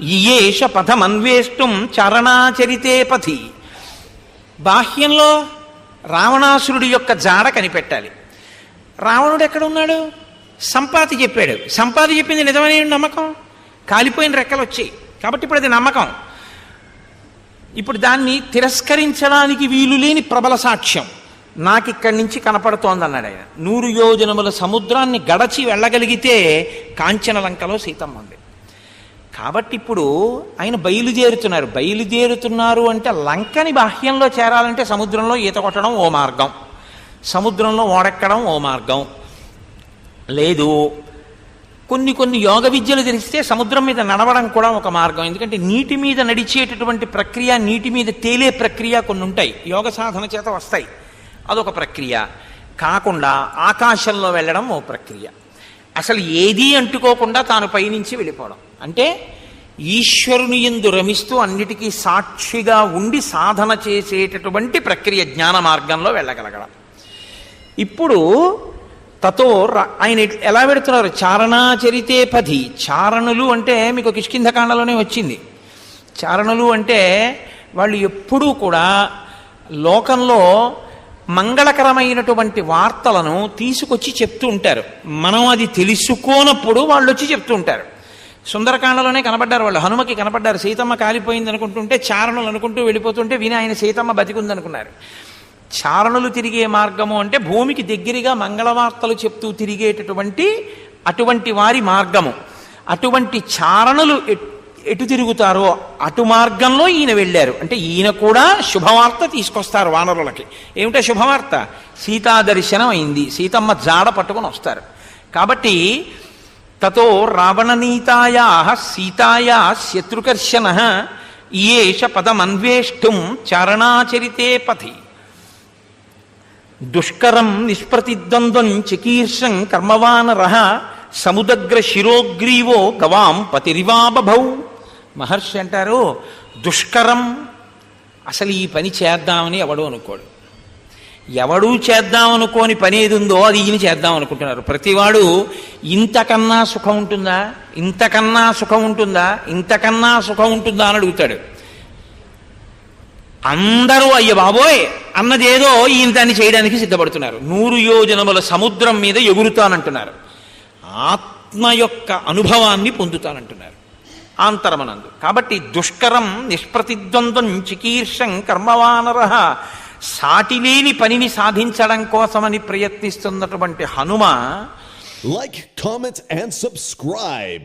ఇయేష పథమన్వేష్టం చరణాచరితే పథి. బాహ్యంలో రావణాసురుడి యొక్క జాడ కనిపెట్టాలి. రావణుడు ఎక్కడ ఉన్నాడు సంపాతి చెప్పాడు. సంపాతి చెప్పింది నిజమనే నమ్మకం? కాలిపోయిన రెక్కలు వచ్చాయి. కాబట్టి ఇప్పుడు అది నమ్మకం. ఇప్పుడు దాన్ని తిరస్కరించడానికి వీలు లేని ప్రబల సాక్ష్యం. నాకు ఇక్కడి నుంచి కనపడుతోంది అన్నాడు ఆయన. నూరు యోజనముల సముద్రాన్ని గడచి వెళ్ళగలిగితే కాంచన లంకలో సీతమ్మ ఉంది. కాబట్టి ఇప్పుడు ఆయన బయలుదేరుతున్నారు. బయలుదేరుతున్నారు అంటే లంకని బాహ్యంలో చేరాలంటే సముద్రంలో ఈత కొట్టడం ఓ మార్గం. సముద్రంలో ఓడెక్కడం ఓ మార్గం. లేదు. కొన్ని కొన్ని యోగ విద్యలు తెలిస్తే సముద్రం మీద నడవడం కూడా ఒక మార్గం. ఎందుకంటే నీటి మీద నడిచేటటువంటి ప్రక్రియ నీటి మీద తేలే ప్రక్రియ కొన్ని ఉంటాయి. యోగ సాధన చేత వస్తాయి. అదొక ప్రక్రియ. కాకుండా ఆకాశంలో వెళ్ళడం ఓ ప్రక్రియ. అసలు ఏదీ అంటుకోకుండా తాను పైనుంచి వెళ్ళిపోవడం. అంటే ఈశ్వరుని ఎందు రమిస్తూ అన్నిటికీ సాక్షిగా ఉండి సాధన చేసేటటువంటి ప్రక్రియ జ్ఞాన మార్గంలో వెళ్ళగలగడం. ఇప్పుడు తతో ఆయన ఎలా పెడుతున్నారు చారణాచరితే పది చారణులు అంటే మీకు కిష్కింధకాండలోనే వచ్చింది. చారణులు అంటే వాళ్ళు ఎప్పుడూ కూడా లోకంలో మంగళకరమైనటువంటి వార్తలను తీసుకొచ్చి చెప్తూ ఉంటారు. మనం అది తెలుసుకోనప్పుడు వాళ్ళు వచ్చి చెప్తూ ఉంటారు. సుందరకాండలోనే కనబడ్డారు వాళ్ళు. హనుమకి కనపడ్డారు. సీతమ్మ కాలిపోయింది అనుకుంటుంటే చారణులు అనుకుంటూ వెళ్ళిపోతుంటే విని ఆయన సీతమ్మ బతికుంది అనుకున్నారు చారణులు తిరిగే మార్గము అంటే భూమికి దగ్గరగా మంగళవార్తలు చెప్తూ తిరిగేటటువంటి అటువంటి వారి మార్గము. అటువంటి చారణులు ఎటు తిరుగుతారో అటు మార్గంలో ఈయన వెళ్ళారు. అంటే ఈయన కూడా శుభవార్త తీసుకొస్తారు వానరులకి. ఏమిటో శుభవార్త? సీతా దర్శనం అయింది. సీతమ్మ జాడ పట్టుకొని వస్తారు. కాబట్టి తతో రావణనీతాయా సీతాయా శత్రుకర్షణ ఇయేష పదమన్వేష్టం చారణాచరితే పథి. దుష్కరం నిష్ప్రతిద్వంద్వం చికీర్షం కర్మవానర సముదగ్ర శిరోగ్రీవో గవాం పతిరివాబభౌ. మహర్షి అంటారు దుష్కరం అసలు ఈ పని చేద్దామని ఎవడు అనుకోడు. ఎవడూ చేద్దామనుకోని పని ఏది ఉందో అది ఈయన చేద్దాం అనుకుంటున్నారు ప్రతివాడు ఇంతకన్నా సుఖం ఉంటుందా? ఇంతకన్నా సుఖం ఉంటుందా? ఇంతకన్నా సుఖం ఉంటుందా? అని అడుగుతాడు. అందరూ అయ్య బాబోయ్ అన్నదేదో ఈయన దాన్ని చేయడానికి సిద్ధపడుతున్నారు. నూరు యోజనముల సముద్రం మీద ఎగురుతానంటున్నారు. ఆత్మ యొక్క అనుభవాన్ని పొందుతానంటున్నారు. ఆంతరమనందు. కాబట్టి దుష్కరం నిష్ప్రతిద్వంద్వం చికీర్షం కర్మవానర. సాటిలేని పనిని సాధించడం కోసమని ప్రయత్నిస్తున్నటువంటి Hanuma Like, comment, and subscribe.